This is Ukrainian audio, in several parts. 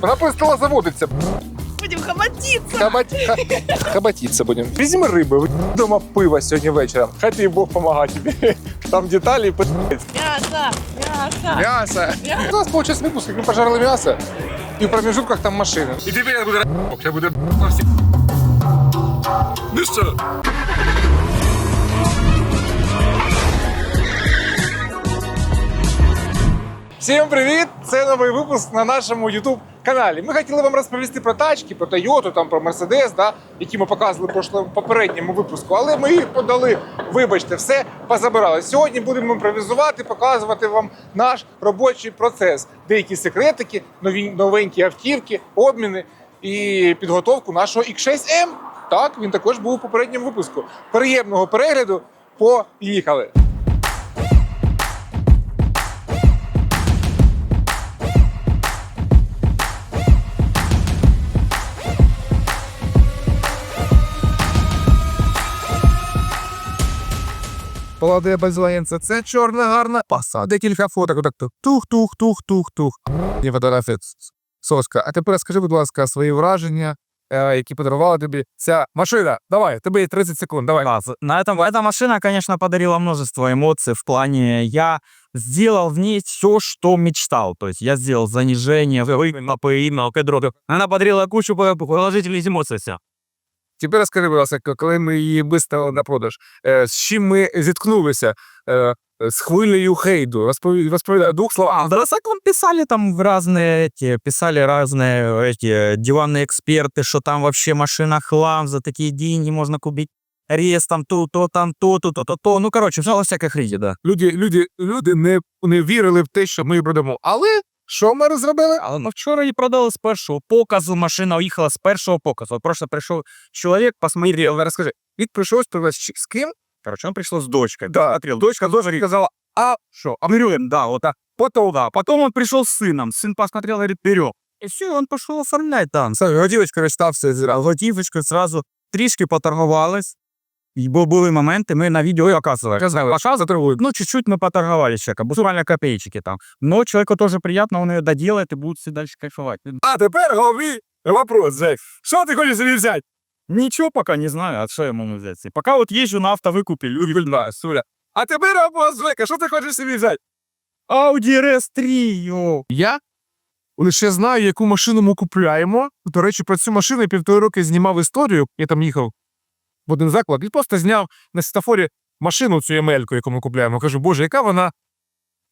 Вона перестала заводитися. Будем ха- Хабатіться будемо. Візьми риби, вдома пива сьогодні вечором. Хай тобі Бог помагає тобі. Там деталі по Мясо, мясо. м'ясо. У нас получився випуск, як ми пожарили м'ясо. І в промежутках там машини. І тепер буде р***ок, ще буде на всі. Ну що? Всім привіт! Це новий випуск на нашому YouTube каналі. Ми хотіли вам розповісти про тачки, про Toyota, там про Mercedes, да, які ми показували в попередньому випуску. Але ми їх подали. Вибачте, все позабирали. Сьогодні будемо імпровізувати, показувати вам наш робочий процес. Деякі секретики, нові новенькі автівки, обміни і підготовку нашого X6M. Так, він також був у попередньому випуску. Приємного перегляду. Поїхали! Паладе Базилаєнце, це чорна гарна паса. Декілька фоток, отак то тух-тух-тух-тух-тух. Є фотографія ц- соска. А тепер скажи, будь ласка, свої враження, е, які подарувала тобі ця машина. Давай, тобі є 30 секунд, давай. Класс. На этом, эта машина, конечно, подарила множество эмоций в плане я сделал в ней все, что мечтал. То есть я сделал занижение, на ПИ, на кедроту. Она подарила кучу положительных эмоций. Все. Тепер скажи, будь ласка, коли ми її виставили на продаж, е, з чим ми зіткнулися? Е, з хвилею хейду. Розповідай, розповідай двох словах. Да, так вам писали там в разные эти, писали разные эти диванные эксперты, что там вообще машина хлам, за такие деньги можно купить рез там то, то, там то, то, то, то, то. Ну, короче, все всякой хрени, да. Люди, люди, люди не, не вірили в те, що ми продамо. Але що ми розробили? Але ну, вчора її продали з першого показу, машина уїхала з першого показу. Просто прийшов чоловік, посмотрел, Розкажи, він прийшов з з ким? короче, он пришел с дочкой. Да, посмотрел. Дочка тоже сказала, а що? А Берем, да, вот так. Потом, да. Потом он пришел с сыном. Сын посмотрел, говорит, берем. И все, он пошел оформлять там. Годівочка стався зразу. Готівочкою зразу трішки поторгувались. Бо були моменти, ми на відео і оказували. Я знаю, заторгують. Ну, чуть-чуть мы поторговали человека, буквально копеечки там. Но человеку тоже приятно, он ее доделает и будет все дальше кайфовать. А тепер головний вопрос, Зек. Що ти хочеш собі взяти? Ничего пока не знаю, а что я могу взять? себе? Пока вот езжу на автовыкупе, Любльна, Суля. А тепер вопрос, Жека, що ти хочеш собі взяти? Audi RS3, йо. Я лише знаю, яку машину ми купляємо. До речі, про цю машину я півтори роки знімав історію. Я там їхав в один заклад і просто зняв на світофорі машину цю емельку, яку ми купляємо. Кажу, боже, яка вона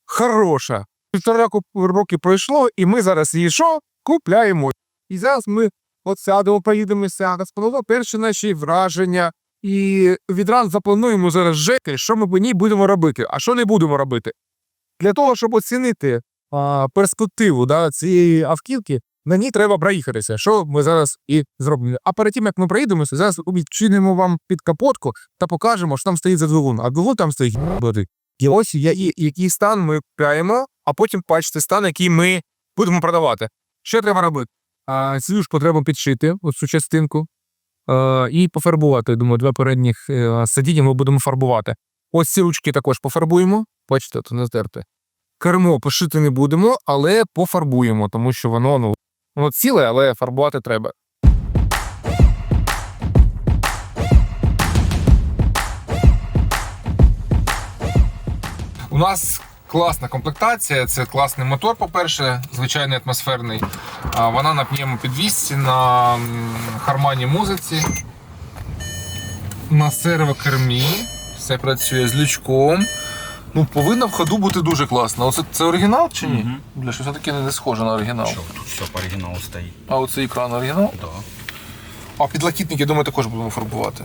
хороша. Півтора роки пройшло, і ми зараз її що? Купляємо. І зараз ми от сядемо, поїдемося, розповімо перші наші враження. І відразу заплануємо зараз жеки, що ми по ній будемо робити, а що не будемо робити. Для того, щоб оцінити а, перспективу да, цієї автівки, на ній треба проїхатися, що ми зараз і зробимо. А перед тим, як ми проїдемося, зараз відчинимо вам під капотку та покажемо, що там стоїть за двигун. А двигун там стоїть. І ось я, і, який стан ми купляємо, а потім бачите стан, який ми будемо продавати. Що треба робити? Цю ж потрібно підшити, ось цю частинку, а, і пофарбувати. Думаю, два передніх е, сидіння ми будемо фарбувати. Ось ці ручки також пофарбуємо. Бачите, то не здерте. Кермо пошити не будемо, але пофарбуємо, тому що воно ну воно ціле, але фарбувати треба. У нас класна комплектація, це класний мотор, по-перше, звичайний атмосферний. Вона на пневмопідвісці, на хармані музиці, на сервокермі. Все працює з лючком. Ну, повинна в ходу бути дуже класно. Оце це оригінал чи ні? Мгм. Бля, щось таке не схоже на оригінал. Что, тут все по оригиналу стоит. А оцей екран оригінал? Да. А підлокітники, я думаю, також будемо фарбувати.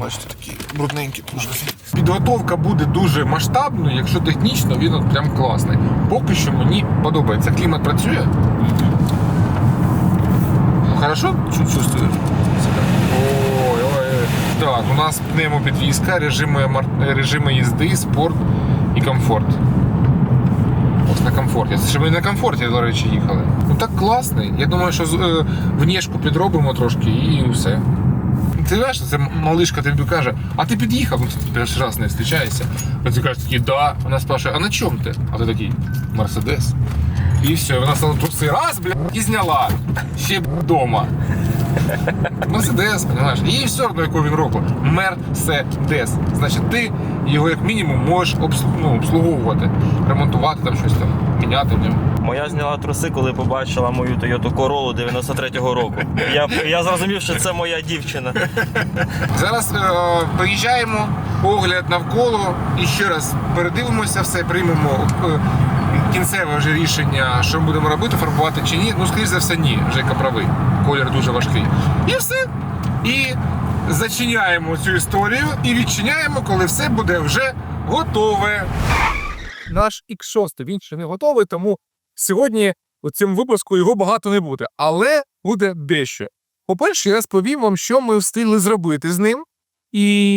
Бачите, такі брудненькі дуже. Підготовка буде дуже масштабною, якщо технічно він от прям класний. Поки що мені подобається. Клімат працює. Ну, Хорошо чу- чувствуєш? Ой, ой. Так, у нас пневмопідвізка, режими, мар- режими їзди, спорт і комфорт. На комфорті. Це ж ми на комфорті, до речі, їхали. Ну так класний. Я думаю, що е, внешку підробимо трошки і все. Ти знаєш, це малишка тобі каже, а ти під'їхав, ну ти перший раз не зустрічаєшся. А ти кажеш такий, да. Вона спрашує, а на чому ти? А ти такий, Мерседес. І все, вона стала труси раз, блядь, і зняла. Ще вдома. Мерседес, понимаєш? І все одно, якого він року. Мерседес. Значить, ти його як мінімум можеш ну, обслуговувати, ремонтувати там щось там, міняти в ньому. Моя зняла труси, коли побачила мою Toyota Corolla 93-го року. Я, я зрозумів, що це моя дівчина. Зараз е, приїжджаємо, огляд навколо і ще раз передивимося все, приймемо е, кінцеве вже рішення, що ми будемо робити, фарбувати чи ні. Ну, скоріш за все, ні. Жека правий. Колір дуже важкий. І все. І зачиняємо цю історію і відчиняємо, коли все буде вже готове. Наш X6 він ще не готовий, тому сьогодні у цьому випуску його багато не буде, але буде дещо. По-перше, я розповім вам, що ми встигли зробити з ним, і,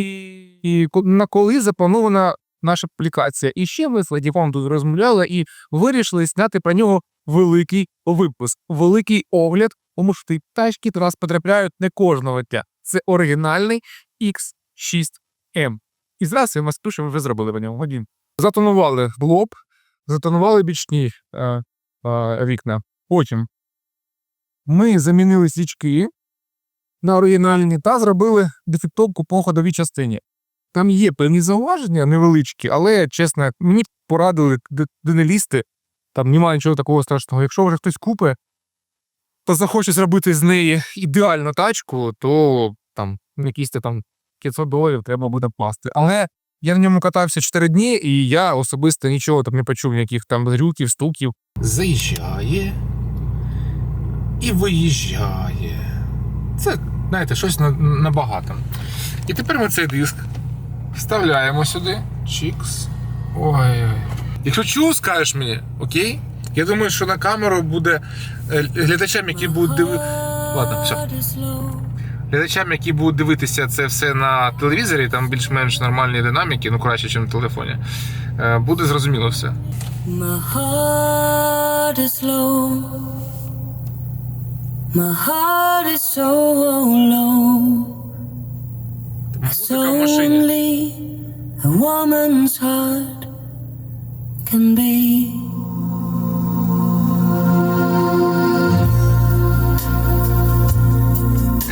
і на коли запланована наша публікація. І ще ми з Владівом тут розмовляли і вирішили зняти про нього великий випуск, великий огляд, тому що ті тачки до нас потрапляють не кожного дня. Це оригінальний X6M. І зараз я вас що вже зробили в ньому. Один. Затонували лоб, затонували бічні е, е, вікна. Потім ми замінили свічки на оригінальні та зробили дефектовку по ходовій частині. Там є певні зауваження невеличкі, але чесно, мені порадили де не лізти. Там немає нічого такого страшного. Якщо вже хтось купить, то захоче зробити з неї ідеальну тачку, то там якісь там 500 доларів треба буде пласти. Але я на ньому катався 4 дні, і я особисто нічого там не почув, ніяких там зрюків, стуків. Заїжджає і виїжджає. Це, знаєте, щось набагато. І тепер ми цей диск вставляємо сюди. Чікс. Ой. Якщо чув, скажеш мені, окей? Я думаю, що на камеру буде глядачам, які будуть дивитися. Ладно, все. Глядачам, які будуть дивитися це все на телевізорі, там більш-менш нормальні динаміки, ну краще, ніж на телефоні. е, Буде зрозуміло все. My heart is low. My heart is so low. Музика в машині. a woman's heart can be.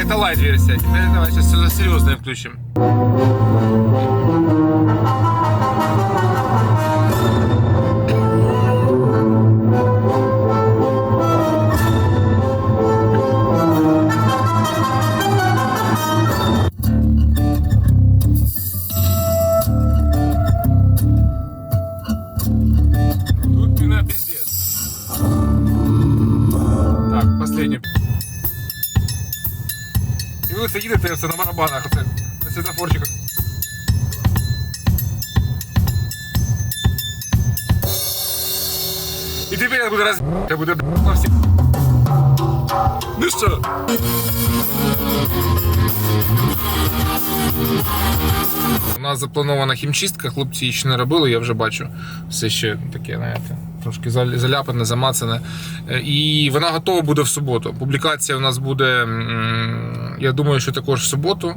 Это лайт версия. Теперь давай сейчас серьезное включим. Все на барабанах, оце, на світофорчиках. І тепер я буду роз... Я буду на всі. Ну що? У нас запланована хімчистка, хлопці її ще не робили, я вже бачу. Все ще таке, знаєте, трошки заляпане, замацане. Е, І вона готова буде в суботу. Публікація у нас буде, я думаю, що також в суботу.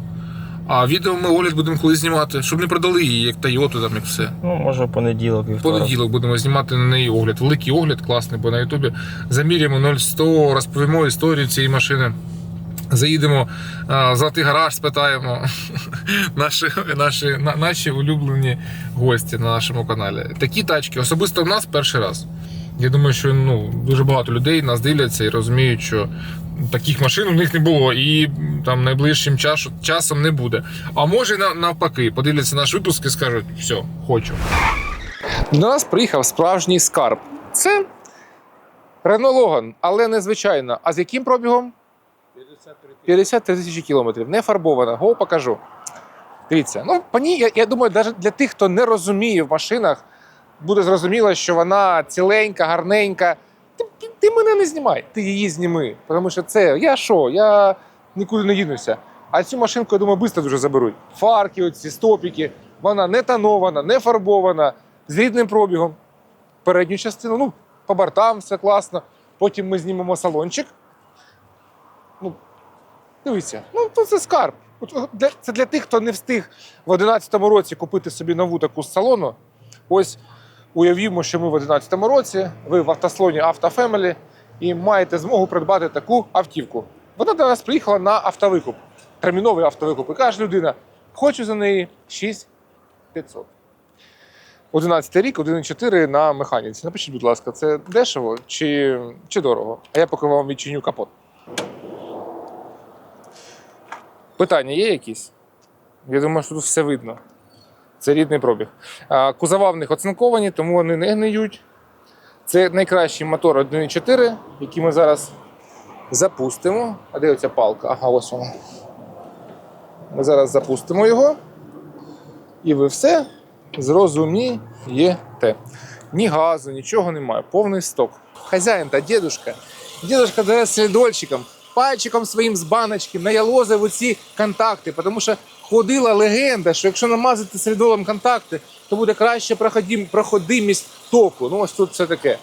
А відео ми огляд будемо коли знімати, щоб не продали її, як Тойоту, там як все. Ну, може, в понеділок, В вівторок. понеділок будемо знімати на неї огляд. Великий огляд, класний, бо на Ютубі заміряємо 0,100, розповімо історію цієї машини. Заїдемо за ти гараж, спитаємо наші, наші, на- наші улюблені гості на нашому каналі. Такі тачки особисто в нас перший раз. Я думаю, що ну, дуже багато людей нас дивляться і розуміють, що таких машин у них не було і там найближчим час, часом не буде. А може навпаки, подивляться наш випуск і скажуть, все, хочу. До нас приїхав справжній скарб. Це Renault Logan, але не звичайно. А з яким пробігом? 53 тисячі кілометрів. Не фарбована. Го покажу. Дивіться, ну по ній, я, я думаю, навіть для тих, хто не розуміє в машинах, буде зрозуміло, що вона ціленька, гарненька. Ти, ти, мене не знімай, ти її зніми. Тому що це, я що, я нікуди не дінуся. А цю машинку, я думаю, швидко дуже заберуть. Фарки, оці стопіки, вона не тонована, не фарбована, з рідним пробігом. Передню частину, ну, по бортам все класно. Потім ми знімемо салончик. Ну, дивіться, ну то це скарб. Це для тих, хто не встиг в 2011 році купити собі нову таку з салону. Ось Уявімо, що ми в 2011 році, ви в автослоні «Автофемелі» і маєте змогу придбати таку автівку. Вона до нас приїхала на автовикуп, терміновий автовикуп. І каже людина: хочу за неї 6500. 11 рік, 1,4 на механіці. Напишіть, будь ласка, це дешево чи, чи дорого? А я поки вам відчиню капот. Питання є якісь? Я думаю, що тут все видно. Це рідний пробіг. Кузова в них оцинковані, тому вони не гниють. Це найкращий мотор 1.4, який ми зараз запустимо. А де оця палка? Ага, ось вона. Ми зараз запустимо його. І ви все зрозумієте. Ні газу, нічого немає, повний сток. Хазяїн та дідушка. Дідушка зараз слідольчиком, пальчиком своїм з баночки наялозив оці контакти, тому що ходила легенда, що якщо намазати слідолом контакти, то буде краще проходимість току. Ну ось тут все таке.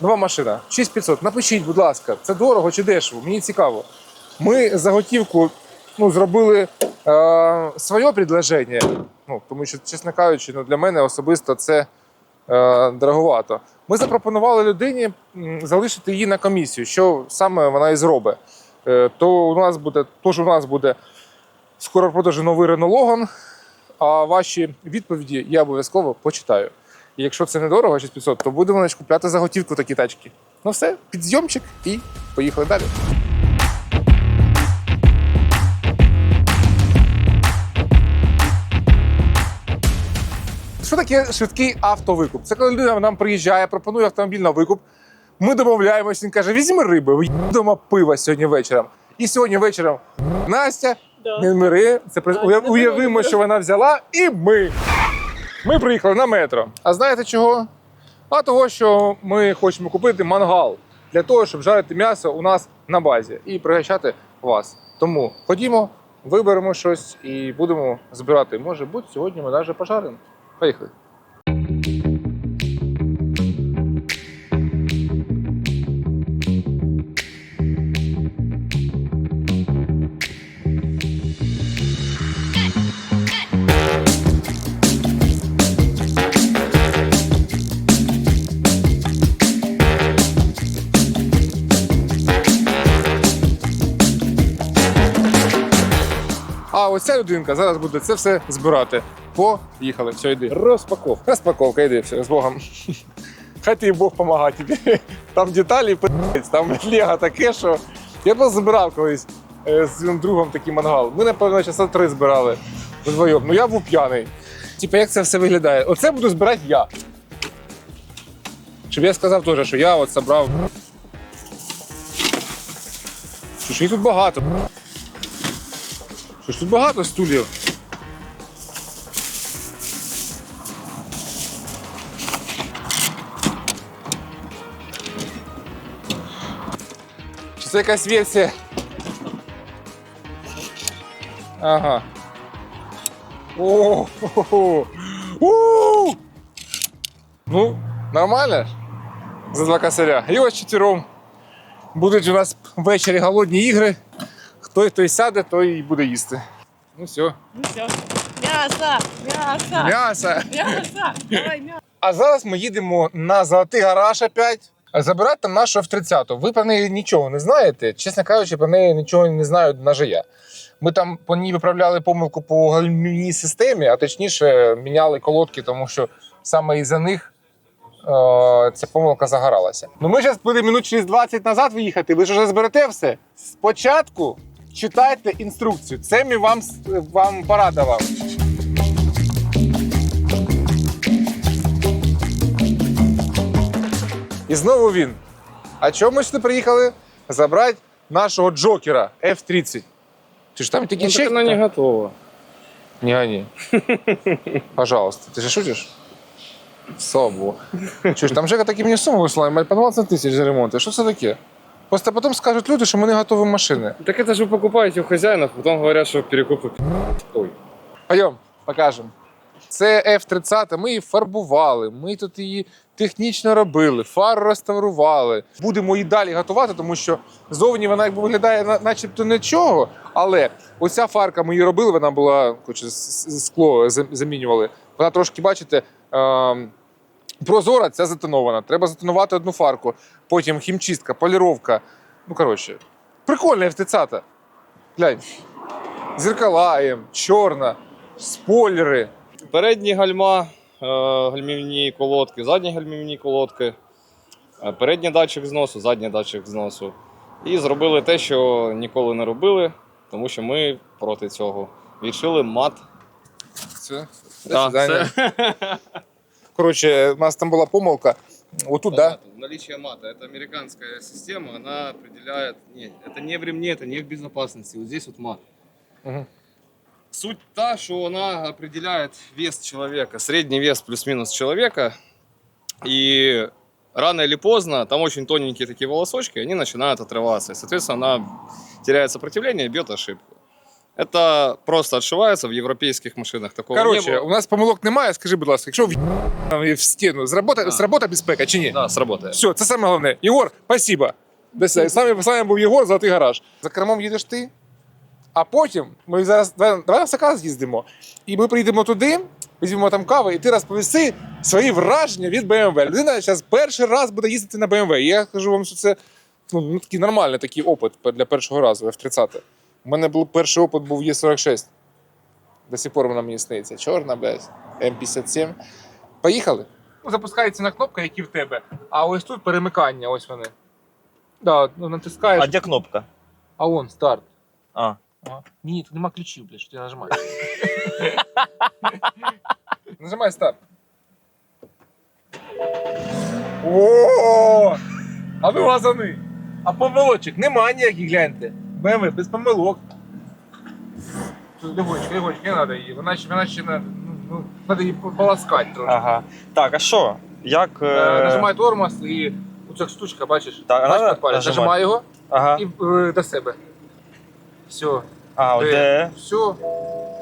Нова машина. 6500. Напишіть, будь ласка, це дорого чи дешево? Мені цікаво. Ми за готівку ну, зробили е, своє предложення. Ну, тому що, чесно кажучи, ну, для мене особисто це е, дороговато. Ми запропонували людині залишити її на комісію, що саме вона і зробить. Е, то у нас буде, тож у нас буде скоро в продажі новий ренологон, а ваші відповіді я обов'язково почитаю. І якщо це недорого, 6500, то будемо купляти за готівку такі тачки. Ну все, підзйомчик і поїхали далі. Що таке швидкий автовикуп? Це коли людина нам приїжджає, пропонує автомобіль на викуп. Ми домовляємось, він каже: візьми риби, в'їдемо пива сьогодні вечором. І сьогодні вечором Настя, Да. ми це при- А, уявимо, добре. що вона взяла, і ми. Ми приїхали на метро. А знаєте чого? А того, що ми хочемо купити мангал для того, щоб жарити м'ясо у нас на базі і пригощати вас. Тому ходімо, виберемо щось і будемо збирати. Може бути, сьогодні ми навіть пожаримо. Поїхали. А ця людинка зараз буде це все збирати. Поїхали, все, йди. Розпаковка. Розпаковка, йди, все, з Богом. Хай тобі Бог допомагає тобі. Там деталі пи***ць, там лего таке, що. Я просто збирав колись е, з своїм другом такий мангал. Ми, напевно, часа три збирали вдвоєм. Ну я був п'яний. Типа, як це все виглядає? Оце буду збирати я. Щоб я сказав теж, що я от. Що ж їх тут багато. Що ж тут багато стульів. Чи це якась версія? Ага. О, хо-хо. У! Ну, нормально. ж. За два косаря. І ось чотирьом. Будуть у нас ввечері голодні ігри. Хто той сяде, той і буде їсти. Ну все. Ну все. Мясо, мясо, М'ясо. мясо. Давай мясо. А зараз ми їдемо на золотий гараж опять. Забирати там нашу F30. Ви про неї нічого не знаєте. Чесно кажучи, про неї нічого не знаю навіть я. Ми там по ній виправляли помилку по гальмівній системі, а точніше міняли колодки, тому що саме із-за них е, ця помилка загоралася. Ну ми зараз будемо минут через 20 назад виїхати. Ви ж вже зберете все. Спочатку читайте інструкцію. Це ми вам, вам порадував. І знову він. А чому ми сюди приїхали? Забрати нашого Джокера F-30. Ти ж там такі Ну, чеки? так она не готова. Не гони. Пожалуйста. Ты же шутишь? Слава Чуєш, там Жека такі мені суми вислали, по 20 тисяч за ремонт. Що це таке? Просто потім скажуть люди, що ми не готові машини. Так это же вы покупаете у хозяина, потом говорят, что перекупы. Ой. Пойдем, покажемо. Це F-30, ми її фарбували, ми тут її технічно робили, фару реставрували. Будемо її далі готувати, тому що зовні вона якби виглядає на- начебто нічого, але оця фарка ми її робили, вона була, коротше, с- с- скло зам- замінювали. Вона трошки, бачите, ем, Прозора ця затонована. Треба затонувати одну фарку, потім хімчистка, поліровка. Ну, коротше, прикольна F30. Глянь. Зеркала М, чорна, спойлери. Передні гальма, е, гальмівні колодки, задні гальмівні колодки, е, передній датчик зносу, задній датчик зносу. І зробили те, що ніколи не робили, тому що ми проти цього. Відшили мат. Все. Да, це Коротше, у нас там була помилка. Отут, да? Наличие мата. Это американская система, она определяет... Нет, это не в ремне, это не в безопасности. Вот здесь вот мат. Мгм. Суть та, что она определяет вес человека, средний вес плюс-минус человека. И рано или поздно, там очень тоненькие такие волосочки, они начинают отрываться. И, соответственно, она теряет сопротивление и бьет ошибку. Это просто отшивается в европейских машинах. Такого не Коротше, было. у нас помилок немає. Скажи, будь ласка, якщо в, в стіну, зработа, сработа безпека чи ні? Да, сработает. Все, це саме головне. Єгор, спасибо. Десь саме, саме був Єгор, золотий гараж. За кермом їдеш ти, а потім ми зараз давай, давай на Саказ з'їздимо. І ми приїдемо туди, візьмемо там кави, і ти розповіси свої враження від BMW. Людина зараз перший раз буде їздити на BMW. І я кажу вам, що це ну, такий нормальний такий опит для першого разу, F30. У мене був перший опит був Е46. До сих пор вона мені сниться. Чорна, блядь, М57. Поїхали. Ну, запускається на кнопка, які в тебе. А ось тут перемикання, ось вони. Да, ну, натискаєш, А де кнопка? а он старт. А. Ага. Ні, тут нема ключів, блядь, що ти нажимаєш. Нажимай старт. О! А ну газани! А помилочок нема ніяких, гляньте. БМВ без помилок. Легонечко, легонечко, не треба її. Вона ще, вона ще на, ну, ну, треба її полоскати трошки. Ага. Так, а що? Як. Е, Е... Нажимай тормоз і оця штучка, бачиш? Так, Бачиш, надо під палець? нажимати? Нажимай його Ага. і е, до себе. Все. А, от де? Все.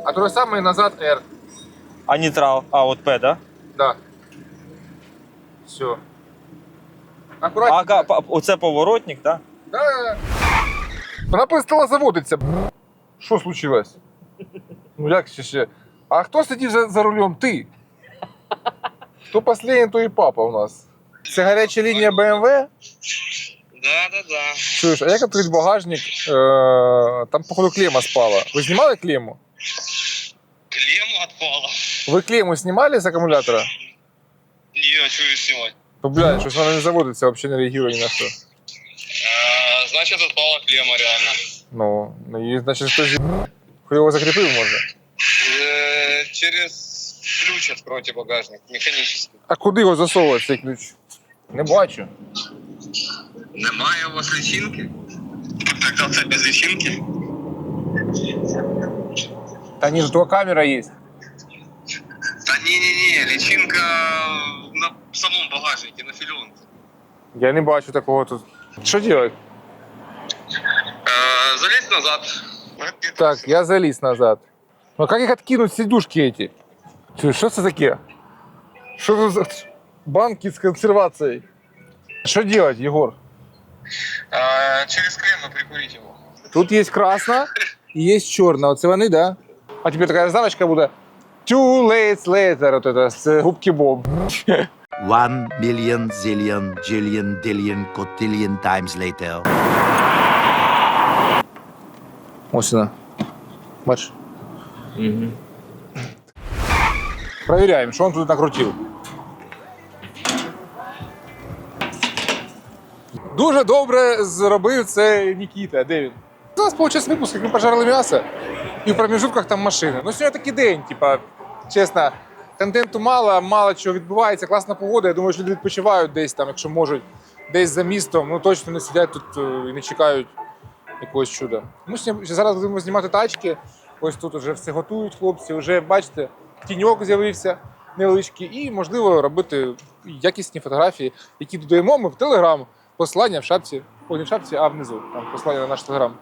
А то саме назад R. А нейтрал. А, от П, да? Да. Все. Аккуратно. Ага, па- оце поворотник, так? Да. Вона перестала заводитися. Що случилось? Ну як ще ще? А хто сидів за, за рулем? Ти. Хто последній, то і папа у нас. Це гаряча лінія BMW. Да, да, да. Чуєш, а як відкрити багажник? Е, там, походу, клема спала. Ви знімали клему? Клемма отпала. Ви клему знімали з акумулятора? Не, что ее снимать? То, блядь, щось вона не заводиться, взагалі не реагує ні на що. Значит, отпала клемма реально. Ну, ну і значить хтось хуйово закріпив може. Э, через ключ откройте багажник, механический. А куди його засовувати цей ключ? Не бачу. Немає у вас личинки? Тогда це без личинки. Та ні, то камера є. Та ні-ні-ні, личинка на самому багажнике, на филенке. Я не бачу такого тут. Що робити? Э, залезь назад. Так, я заліз назад. Ну как их откинуть сидушки эти? Чё, Що це таке? Що це за банки з консервацією? Що делать, Егор? А, через клемму прикурить его. Тут є красна і є чорна. Оце вони, да? А тепер така заставочка буде Two late later, от это, з губки Боб. One million zillion jillion dillion cotillion times later. Ось вона. Бачиш? Проверяем, що він тут накрутив. Дуже добре зробив це Нікіта. Де він? У нас вийшов випуск, як ми пожарили м'ясо, і в проміжутках там машини. Ну, сьогодні такий день, типа, чесно, контенту мало, мало чого відбувається, класна погода. Я думаю, що люди відпочивають десь там, якщо можуть, десь за містом. Ну точно не сидять тут е, і не чекають якогось чуда. Ми зараз будемо знімати тачки. Ось тут вже все готують хлопці. Вже бачите, тіньок з'явився невеличкий, і можливо робити якісні фотографії, які додаємо ми в Телеграм. Посилання в шапці, о, не в шапці, а внизу. Там посилання на наш телеграм.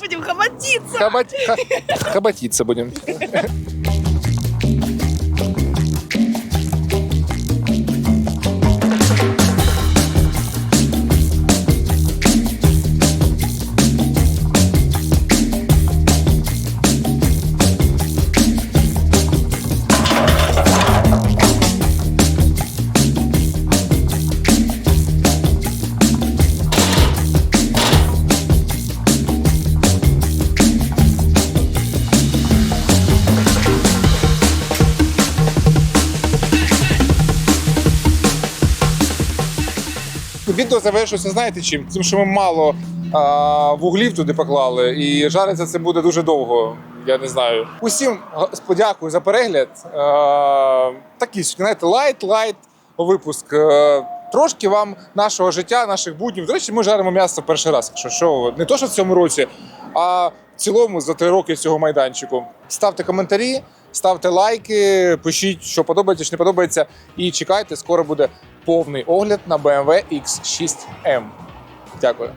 Будем хоботиться. Хабать... ха- Хабатиться будемо. відео завершується, знаєте чим? Тим, що ми мало а, вуглів туди поклали, і жариться це буде дуже довго. Я не знаю. Усім подякую за перегляд. А, такий, знаєте, лайт-лайт випуск. Е, Трошки вам нашого життя, наших буднів. До речі, ми жаримо м'ясо перший раз. Якщо що, не то, що в цьому році, а в цілому за три роки цього майданчику. Ставте коментарі, ставте лайки, пишіть, що подобається, що не подобається. І чекайте, скоро буде повний огляд на BMW X6M. Дякую.